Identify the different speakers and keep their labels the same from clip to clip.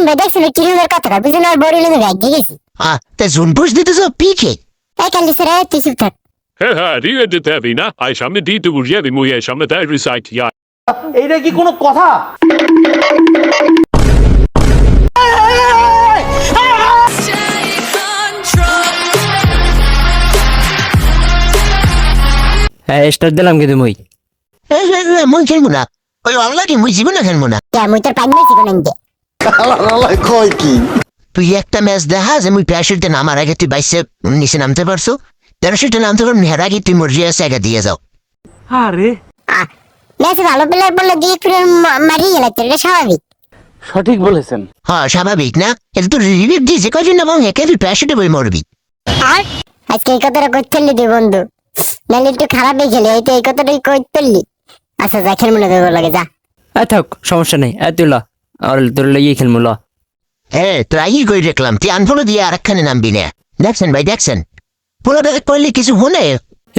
Speaker 1: দেখছেন ভাই দেখছেন ভাই কিরমের কথাটা? বুঝলেন আর বড় লেগে ব্যাগ দিয়ে গেছি।
Speaker 2: Ah, তা জুনপুষ দিতেছ? পিকে
Speaker 1: এই কালি স্যার তুই চুপ থাক।
Speaker 3: Haha, ria de tevina, ai shamme dit du jevi mu ye shamme der recite ya.
Speaker 4: এইটা কি কোনো কথা?
Speaker 5: হ্যাঁ দিলাম কিন্তু মুই।
Speaker 2: মই খেলব না। ওই অলরেডি মুই জীবনে খেলব না।
Speaker 1: মুই তোর কোন
Speaker 6: কয় কি
Speaker 2: তুই একটা ম্যাচ দেখা যে প্যারাশুটে নামার আগে তুই বাইসে নিচে নামতে পারছ? প্যারাশুটে নামতে পারবি হের আগে তুই মর্জি আছে আগে দিয়ে যাও।
Speaker 1: ম্যাচে ভালো প্লেয়ার বললে দিয়ে ফিরে মারিয়ে গেলে এটা স্বাভাবিক।
Speaker 4: সঠিক বলেছেন।
Speaker 2: হ্যাঁ স্বাভাবিক না? এটা তো রিভিউ দিয়েছে কয়জন না ভাঙে কে তুই প্যারাশুটে বই মরবি।
Speaker 1: আর? আজকে এই কথাটা কই তুই বন্ধু? নাহলে একটু খারাপ হয়ে গেলে এই তো এই কথাটাই কই আচ্ছা যা খেলব না তোর লাগে যা।
Speaker 5: থাক সমস্যা নেই তুই ল। আর তোর লইয়ে খেলমু ল।
Speaker 2: হ্যাঁ তোর আগেই করে দেখলাম তুই আনফলো দিয়ে আর একখানে নামবি না। দেখছেন ভাই দেখছেন? পুরোটা করলে কিছু হলে?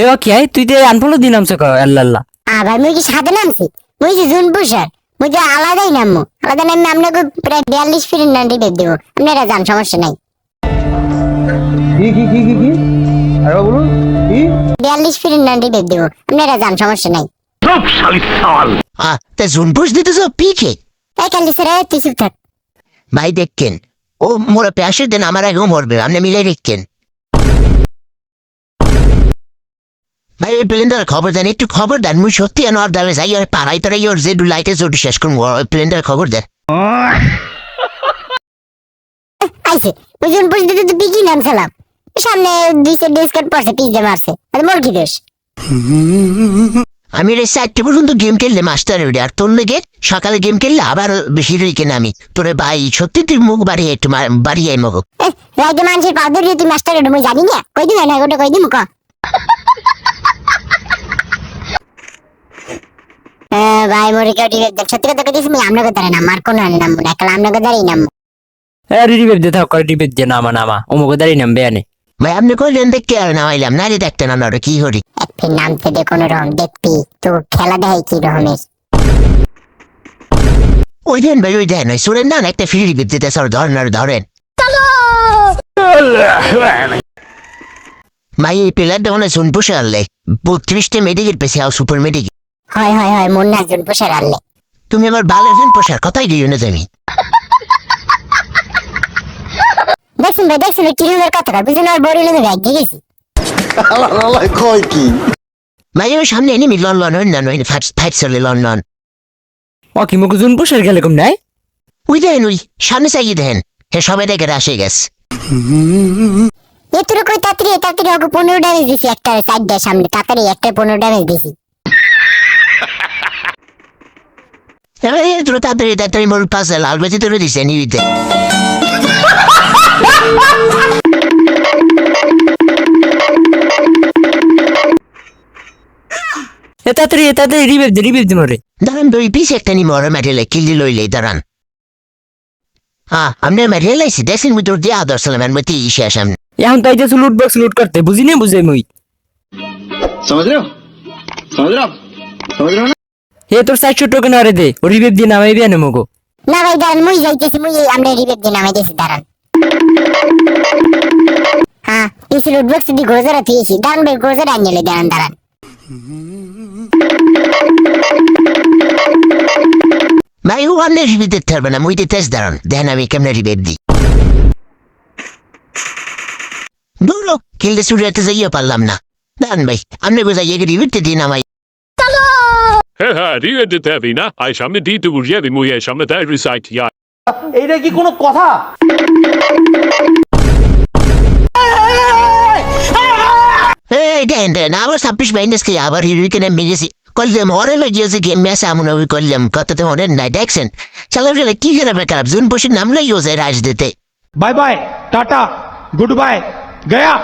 Speaker 5: এ কি আই তুই তো আনফলো দিলাম সে আল্লাহ আল্লাহ।
Speaker 1: আবার মুই কি সাথে নামছি? মুই যে জুন পুষার মুই যে আলাদাই নামবো। আলাদা নামে আপনাকে প্রায় বিয়াল্লিশ ফিট নান্টি বেদ দেবো। আপনারা যান সমস্যা নাই।
Speaker 4: কি কি কি কি কি? আরে বলুন কি?
Speaker 1: বিয়াল্লিশ ফিট নান্টি বেদ দেবো। আপনারা যান সমস্যা নাই।
Speaker 2: তা জুনপুষ দিতেছ পিকে?
Speaker 1: এই কালি স্যার তুই চুপ থাক।
Speaker 2: ভাই দেখছেন ও মোরা প্যারাশুটে নামার আগেও মরবে আপনি মিলে দেখছেন ভাই ওই প্লেনটার খবর দেন একটু খবর দেন মুই সত্যি আনোয়ার দামে যাই আর পাড়াই তারাই ওর যে লাইটে জোট শেষ করুন ওই প্লেনটার খবর দেন।
Speaker 1: আইসে ওই জুন পুষ দিতে তো পিকি নাম সালাম। সামনে দুই সাইড ডিসকাট পড়ছে দিয়ে মারছে। আর মোর কি দোষ।
Speaker 2: আমি রে চারটে পর্যন্ত গেম খেললে মাস্টার ওইটা আর তোর লেগে সকালে গেম খেললে আবার বেশি রেখে নামি তোরে ভাই সত্যি তুই মুখ বাড়িয়ে একটু বাড়িয়ে মুখ।
Speaker 1: রাইতে মানুষের পা ধরিয়ে তুই মাস্টার এটা মুই জানি না। কই দিবে না ওটা কই ক আহ, ভাই মোরে কেউ ডিবেট দেন সত্যি কথা আমরা কথা না মার কোন নাম না একলা আমরা কথাই নাম।
Speaker 5: এ রিবেদ দে থাক করে দে নামা নামা। অমুক নাম বেয়ানে।
Speaker 2: ভাই আপনি কইলেন দেখতে আর নামাইলাম নারী দেখতেন আমরা কি করি?
Speaker 1: এক ফির নামতে দে কোনো রকম দেখবি তো খেলা দেখাই কি রকমের?
Speaker 2: ওই দেন ভাই ওই দেন ওই সুরেন না একটা ফ্রি দিতে স্যার ধরেন আর ধরেন। ভাই এই শুন পুষে আনলে বত্রিশটা মেডিকেট পেছে আও সুপার মেডিকেট
Speaker 1: হয় হয় হয় মন না একজন পোষার আনলে
Speaker 2: তুমি আমার ভালো একজন পোষার কথাই দিও না তুমি।
Speaker 1: দেখছেন ভাই দেখছেন কিরমের কথাটা বুঝলেন আর বড় লেগে ব্যাগ গেছি
Speaker 6: কয় কি
Speaker 2: ভাই সামনে এনিমি লন লন না নইন ফাইট ফাইট চলে লন লন।
Speaker 5: ও কি মুখ জুন পোষার গেলে কম নাই?
Speaker 2: ওই দেন ওই সামনে চাইয়ে দেন হে সবাই দেখে আসে গেছে।
Speaker 1: এতুরো কই তাড়াতাড়ি তাড়াতাড়ি ওকে পনেরো ড্যামেজ দিছি একটা সাইড দেয় সামনে তাড়াতাড়ি একটা পনেরো ড্যামেজ দিছি।
Speaker 2: এবার তোর তাড়াতাড়ি তাড়াতাড়ি মোর পাশে লাল বেঁচে তুলে দিছে নিবিতে
Speaker 5: এ তাড়াতাড়ি এ তাড়াতাড়ি রিবেদ দে রিবেদ দে মরে
Speaker 2: দাঁড়ান দুই পিস একটা নি মরে মেটেলে কিল্লি লইলে দাঁড়ান হ্যাঁ আপনি মেটেলে লাইছি দেখছেন মুই তোর দিয়ে আদর সালাম আমি তুই ইসে আসাম
Speaker 5: এখন তাই যাচ্ছ লুট বক্স লুট করতে বুঝি নি বুঝে মুই
Speaker 6: समझ रहे हो समझ रहे हो समझ रहे हो ना
Speaker 5: এ তোর চারশো টোকেন আরে দে ও রিবেদ দিয়ে নামাই বিয়ানে মগো
Speaker 1: না ভাই দাঁড়ান মুই যাইতেছি মুই এই আমরা রিবেক দিয়ে নামাইতেছি দাঁড়ান হ্যাঁ পিসি লুটবক্স দিয়ে গোজারা থিয়েছি দাঁড়ান ভাই গোজারা আনিয়ে দাঁড়ান দাঁড়ান
Speaker 2: ভাই ও আপনি রিবেট দিতে পারবে না মুই দিতে দাঁড়ান দেন আমি কেমনে রিবেট দিই দুলো কিলতে সুরিয়াতে যাইয়া পারলাম না দাঁড়ান ভাই আপনি বোঝাই রিবেট দিন আমায়
Speaker 3: Haha, ria de tevina, ai shamme dit du jevi mu ye shamme der recite ya.
Speaker 4: এইটা কি কোনো কথা
Speaker 2: আমার ছাব্বিশ মাইনাসকে আবার হিরোইকে নেমে গেছি করলাম হরে লাগিয়েছে গেম ম্যাচ এমন ওই করলাম কততে হরেন নাই দেখছেন চালার গেলে কি খারাপ খারাপ জুন বসে নামলেই ও যায় রাজনীতি
Speaker 7: bye bye tata good bye Gaya